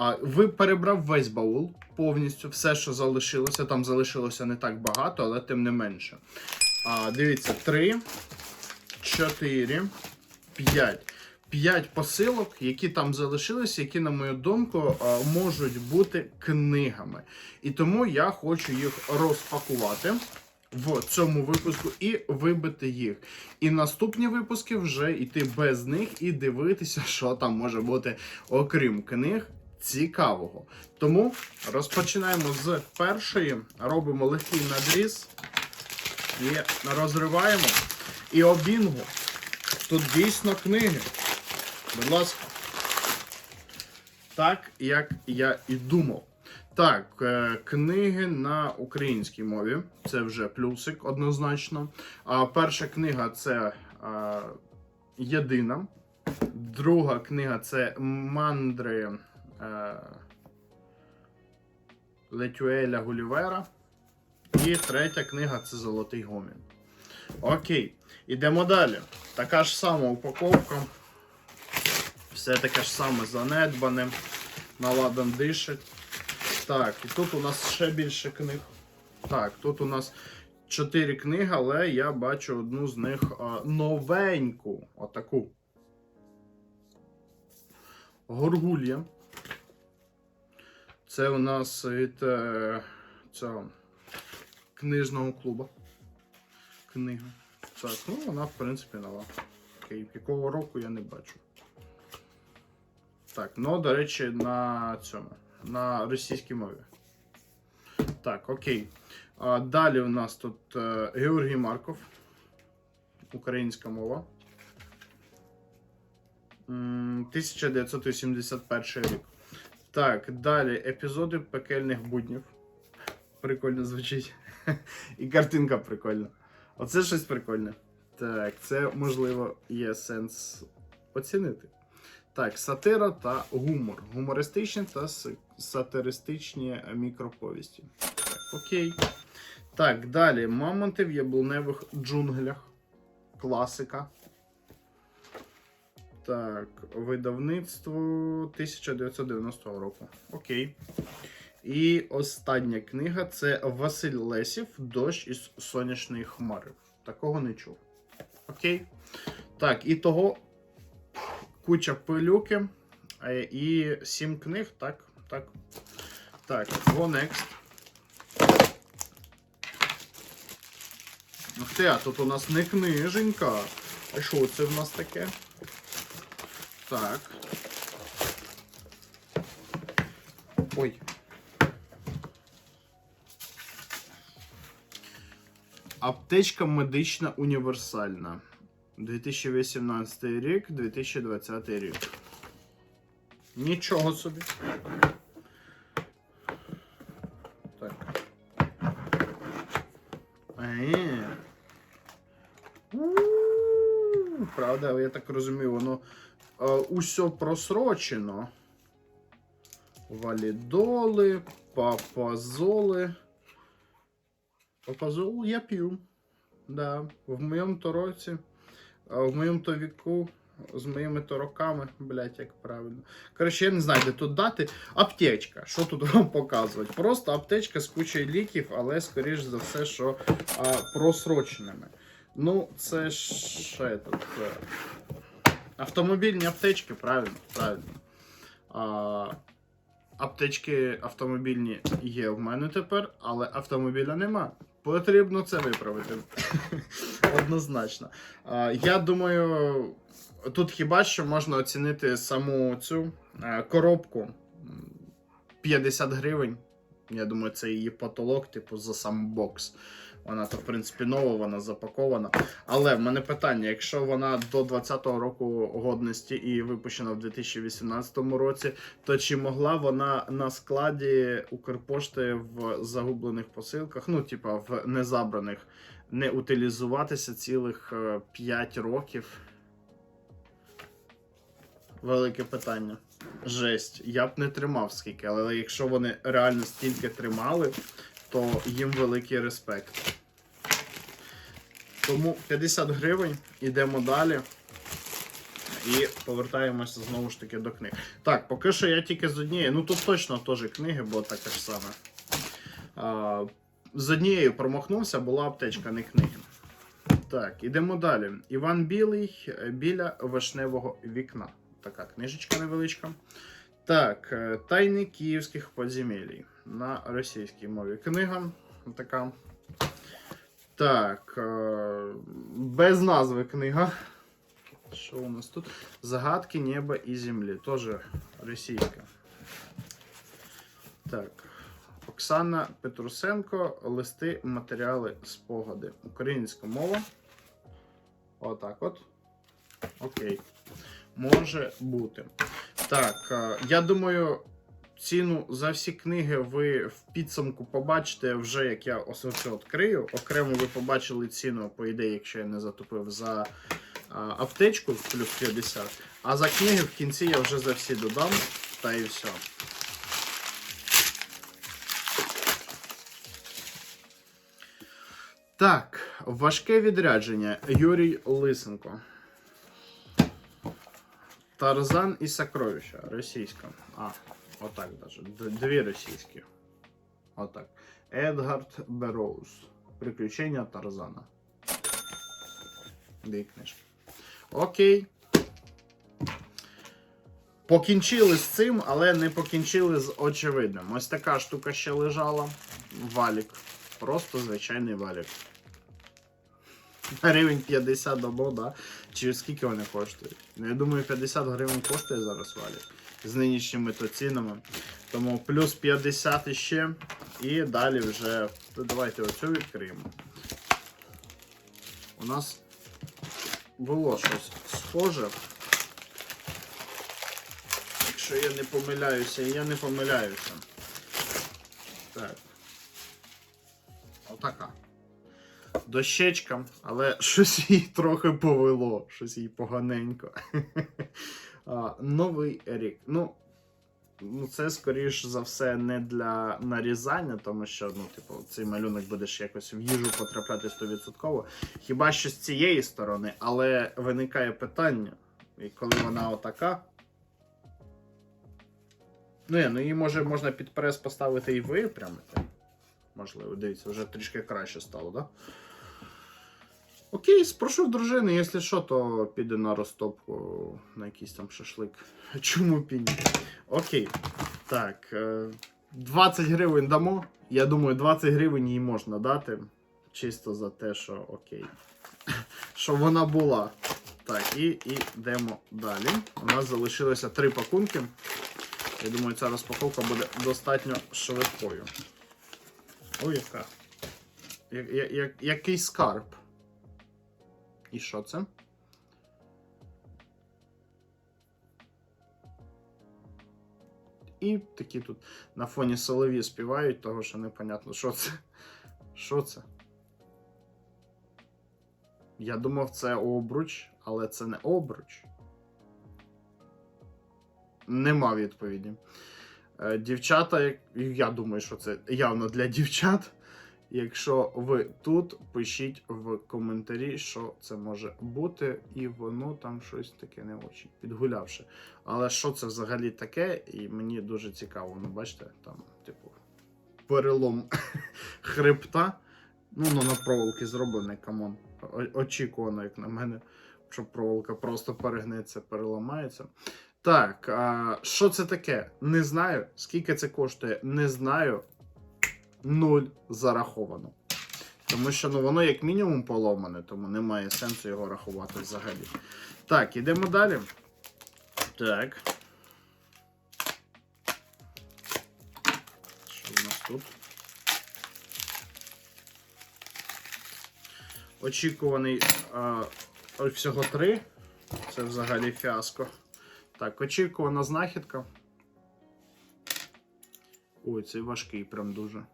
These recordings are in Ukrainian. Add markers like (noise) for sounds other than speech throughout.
А, ви перебрав весь баул повністю, все, що залишилося. Там залишилося не так багато, але тим не менше. А, дивіться, 3, 4, 5. 5 посилок, які там залишилися, які, на мою думку, можуть бути книгами. І тому я хочу їх розпакувати в цьому випуску і вибити їх. І наступні випуски вже йти без них і дивитися, що там може бути, окрім книг. Цікавого. Тому розпочинаємо з першої, робимо легкий надріз і розриваємо. І обінгу. Тут дійсно книги. Будь ласка. Так, як я і думав. Так, е, книги на українській мові. Це вже плюсик однозначно. А перша книга це е, єдина. Друга книга це мандри Летюеля Гулівера. І третя книга це Золотий Гомін. Окей, ідемо далі. Така ж сама упаковка. Все таке ж саме занедбане. Наладан дишить. Так, і тут у нас ще більше книг. Так, тут у нас 4 книги, але я бачу одну з них а, новеньку. Отаку. Горгулья. Це у нас від е, цього книжного клубу. Книга. Так, ну вона, в принципі, нова. Окей, якого року я не бачу. Так, ну, до речі, на цьому. На російській мові. Так, окей. А, далі у нас тут е, Георгій Марков. Українська мова. 1981 рік. Так, далі епізоди пекельних буднів. Прикольно звучить. (laughs) І картинка прикольна. Оце щось прикольне. Так, це можливо є сенс оцінити. Так, сатира та гумор. Гумористичні та сатиристичні мікроповісті. Так, окей. Так, далі. Мамонти в яблуневих джунглях. Класика. Так, видавництво 1990 року. Окей. І остання книга це Василь Лесів Дощ із сонячної хмари. Такого не чув. Окей. Так, і того куча пилюки е, і сім книг. Так, так. Так, go next. Ух ти, а тут у нас не книженька. А що це в нас таке? Так. Ой. Аптечка медична універсальна. 2018 рік, 2020 рік. Нічого собі. У, я так розумію, воно е, усе просрочено. Валідоли, папазоли. Папазол я п'ю. Да, в моєму то році, в моєму то віку, з моїми то роками, блять, як правильно. Коротше, я не знаю, де тут дати. Аптечка. Що тут (laughs) вам показувати? Просто аптечка з кучою ліків, але скоріш за все, що а, просроченими. Ну, це ж тут. е, Автомобільні аптечки, правильно, правильно. А, аптечки автомобільні є в мене тепер, але автомобіля нема. Потрібно це виправити. (laughs) Однозначно. А, Я думаю, тут хіба що можна оцінити саму цю е, коробку 50 гривень. Я думаю, це її потолок, типу, за сам бокс. Вона то, в принципі, нова, вона запакована. Але в мене питання: якщо вона до 20-го року годності і випущена в 2018 році, то чи могла вона на складі Укрпошти в загублених посилках, ну, типа в незабраних, не утилізуватися цілих 5 років? Велике питання. Жесть. Я б не тримав скільки, але якщо вони реально стільки тримали, то їм великий респект. Тому 50 гривень, ідемо далі. І повертаємося знову ж таки до книг. Так, поки що я тільки з однієї. Ну тут точно теж книги, бо таке ж саме. А, з однією промахнувся, була аптечка, не книги. Так, ідемо далі. Іван Білий е, біля вишневого вікна. Така книжечка невеличка. Так, е, Тайни київських подземелій. На російській мові книга. Така. Так. е, Без назви книга. Що у нас тут? Загадки неба і землі. Тоже російська. Так. Оксана Петрусенко. Листи, матеріали, спогади. Українська мова. Отак от. Окей. Може бути. Так, е, я думаю, ціну за всі книги ви в підсумку побачите вже як я ось оце відкрию. Окремо ви побачили ціну, по ідеї, якщо я не затупив, за аптечку плюс 50. А за книги в кінці я вже за всі додам. Та і все. Так, важке відрядження. Юрій Лисенко. Тарзан і Сокровища. Російська. А, отак даже. Дві російські. Отак. Едгард Бероуз. Приключення Тарзана. Дві книжки. Окей. Покінчили з цим, але не покінчили з очевидним. Ось така штука ще лежала. Валік. Просто звичайний валік. Гривень 50 дамо, да? Чи скільки вони коштують? Я думаю, 50 гривень коштує зараз валік. З нинішніми то цінами. Тому плюс 50 іще. І далі вже. Давайте оцю відкриємо. У нас було щось схоже. Якщо я не помиляюся, я не помиляюся. Так. Отака. Дощечка, але щось їй трохи повело, щось їй поганенько. (laughs) новий рік. Ну, ну, це, скоріш за все, не для нарізання, тому що, ну, типу, цей малюнок будеш якось в їжу потрапляти 100%. Хіба що з цієї сторони, але виникає питання. І коли вона отака. Ну, я, ну її може можна під прес поставити і випрямити. Можливо, дивіться, вже трішки краще стало, так? Да? Окей, спрошу в дружини, якщо що, то піде на розтопку на якийсь там шашлик. (laughs) Чому б? Окей. Так. е, 20 гривень дамо. Я думаю, 20 гривень їй можна дати. Чисто за те, що окей. (laughs) Що вона була. Так, і і йдемо далі. У нас залишилося три пакунки. Я думаю, ця розпаковка буде достатньо швидкою. Ой, яка. Я, я, я, який скарб. І що це? І такі тут на фоні солові співають, того що непонятно, що це. Що це? Я думав, це обруч, але це не обруч. Нема відповіді. Е, Дівчата, я думаю, що це явно для дівчат. Якщо ви тут, пишіть в коментарі, що це може бути, і воно там щось таке не очень підгулявши. Але що це взагалі таке, і мені дуже цікаво. Ну, бачите, там, типу, перелом (laughs) хребта. Ну, ну на проволоки зроблений, камон. Очікувано, як на мене, що проволока просто перегнеться, переламається. Так, а, що це таке? Не знаю. Скільки це коштує, не знаю. Нуль зараховано. Тому що ну, воно як мінімум поломане, тому немає сенсу його рахувати взагалі. Так, ідемо далі. Так. Що в нас тут? Очікуваний а, всього три. Це взагалі фіаско. Так, очікувана знахідка. Ой, цей важкий прям дуже.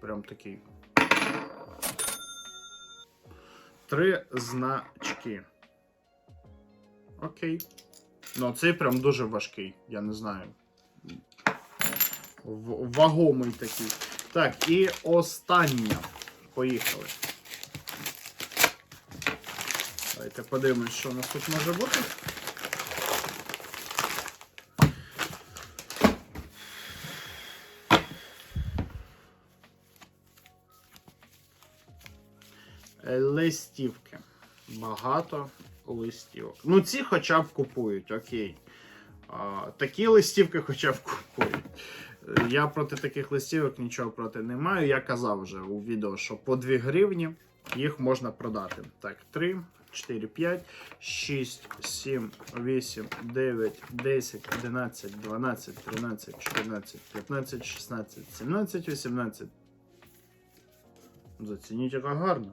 Прям такий. Три значки. Окей. Ну, цей прям дуже важкий, я не знаю. В- вагомий такий. Так, і остання. Поїхали. Давайте подивимось, що у нас тут може бути. Листівки. Багато листівок. Ну, ці хоча б купують, окей. А, такі листівки хоча б купують. Я проти таких листівок нічого проти не маю. Я казав вже у відео, що по 2 гривні їх можна продати. Так, 3, 4, 5, 6, 7, 8, 9, 10, 11, 12, 13, 14, 15, 16, 17, 18. Зацініть, яка гарна.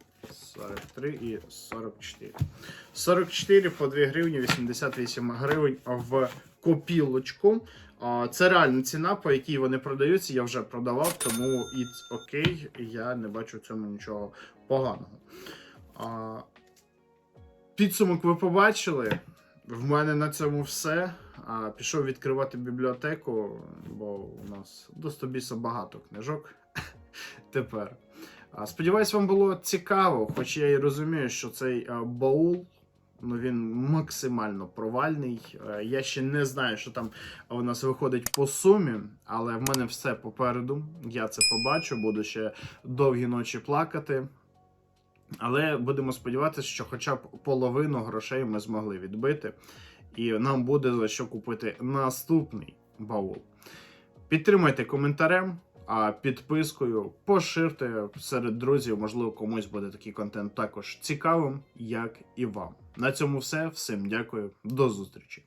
43 і 44. 44 по 2 гривні, 88 гривень в копілочку. Це реальна ціна, по якій вони продаються. Я вже продавав, тому it's окей. Я не бачу в цьому нічого поганого. Підсумок ви побачили. В мене на цьому все. Пішов відкривати бібліотеку, бо у нас достобіса багато книжок (laughs) тепер. Сподіваюсь, вам було цікаво, хоч я і розумію, що цей баул ну, він максимально провальний. Е, Я ще не знаю, що там у нас виходить по сумі, але в мене все попереду. Я це побачу, буду ще довгі ночі плакати. Але будемо сподіватися, що хоча б половину грошей ми змогли відбити, і нам буде за що купити наступний баул. Підтримайте коментарем, а підпискою, поширте серед друзів, можливо, комусь буде такий контент також цікавим, як і вам. На цьому все. Всім дякую, до зустрічі.